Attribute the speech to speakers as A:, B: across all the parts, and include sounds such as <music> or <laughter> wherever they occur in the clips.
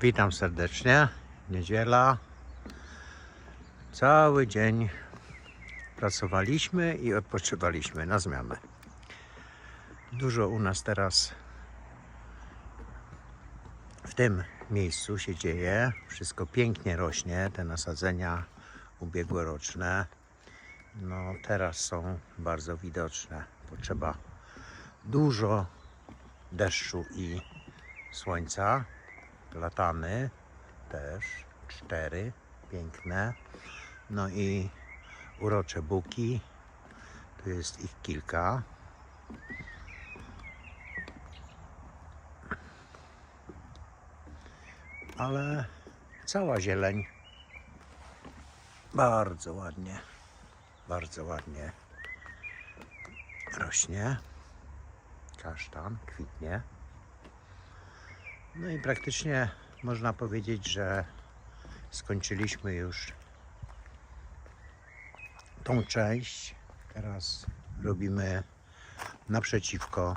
A: Witam serdecznie. Niedziela. Cały dzień pracowaliśmy i odpoczywaliśmy na zmianę. Dużo u nas teraz w tym miejscu się dzieje. Wszystko pięknie rośnie. Te nasadzenia ubiegłoroczne no teraz są bardzo widoczne. Potrzeba dużo deszczu i słońca. Latany też, cztery, piękne. No i urocze buki. Tu jest ich kilka. Ale cała zieleń bardzo ładnie, bardzo ładnie rośnie. Kasztan kwitnie. No i praktycznie można powiedzieć, że skończyliśmy już tą część. Teraz robimy naprzeciwko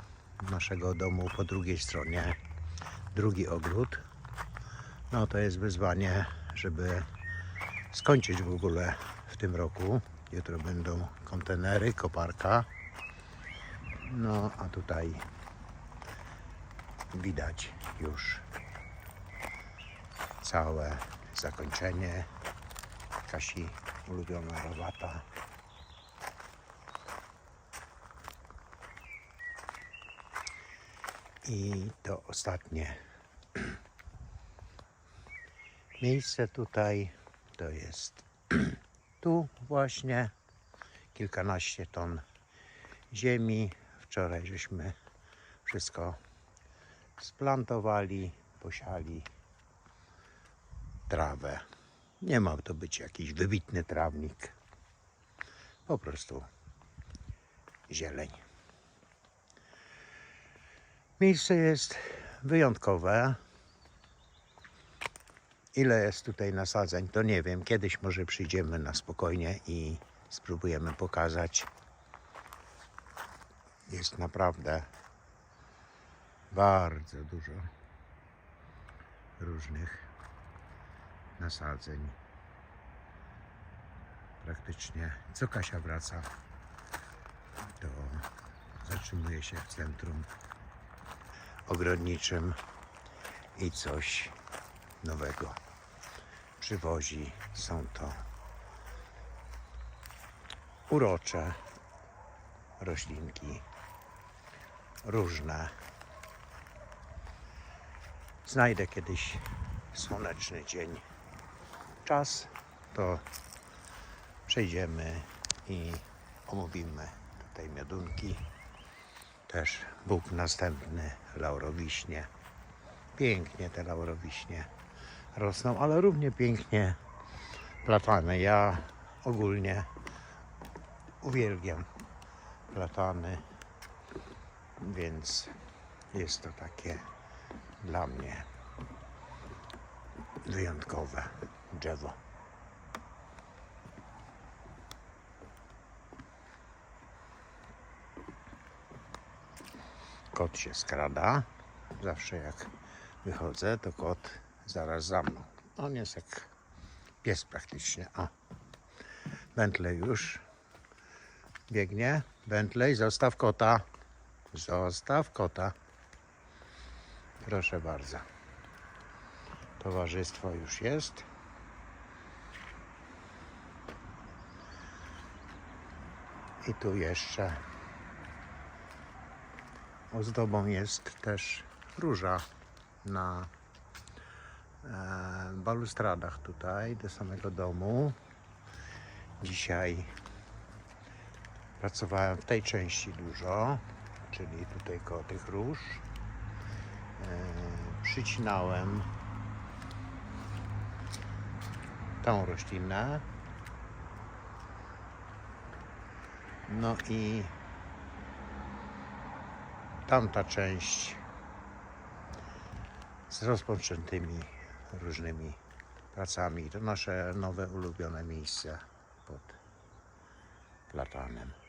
A: naszego domu po drugiej stronie drugi ogród. No to jest wyzwanie, żeby skończyć w ogóle w tym roku. Jutro będą kontenery, koparka. No a tutaj widać już całe zakończenie. Kasi ulubiona robata. I to ostatnie <clears throat> miejsce tutaj to jest <clears throat> tu właśnie kilkanaście ton ziemi. Wczoraj żeśmy wszystko splantowali, posiali trawę. Nie ma to być jakiś wybitny trawnik. Po prostu zieleń. Miejsce jest wyjątkowe. Ile jest tutaj nasadzeń, to nie wiem. Kiedyś może przyjdziemy na spokojnie i spróbujemy pokazać. Jest naprawdę bardzo dużo różnych nasadzeń. Praktycznie co Kasia wraca, to zatrzymuje się w centrum ogrodniczym i coś nowego przywozi. Są to urocze roślinki, różne. Znajdę kiedyś słoneczny dzień, czas, to przejdziemy i omówimy tutaj miodunki. Też Bóg następny, laurowiśnie. Pięknie te laurowiśnie rosną, ale równie pięknie platany. Ja ogólnie uwielbiam platany, więc jest to takie dla mnie wyjątkowe drzewo. Kot się skrada. Zawsze jak wychodzę, to kot zaraz za mną. On jest jak pies praktycznie. O. Bentley już biegnie. Bentley, zostaw kota. Zostaw kota. Proszę bardzo. Towarzystwo już jest. I tu jeszcze ozdobą jest też róża na e, balustradach tutaj do samego domu. Dzisiaj pracowałem w tej części dużo, czyli tutaj koło tych róż. E, przycinałem tą roślinę. No i tamta część z rozpoczętymi różnymi pracami. To nasze nowe ulubione miejsce pod platanem.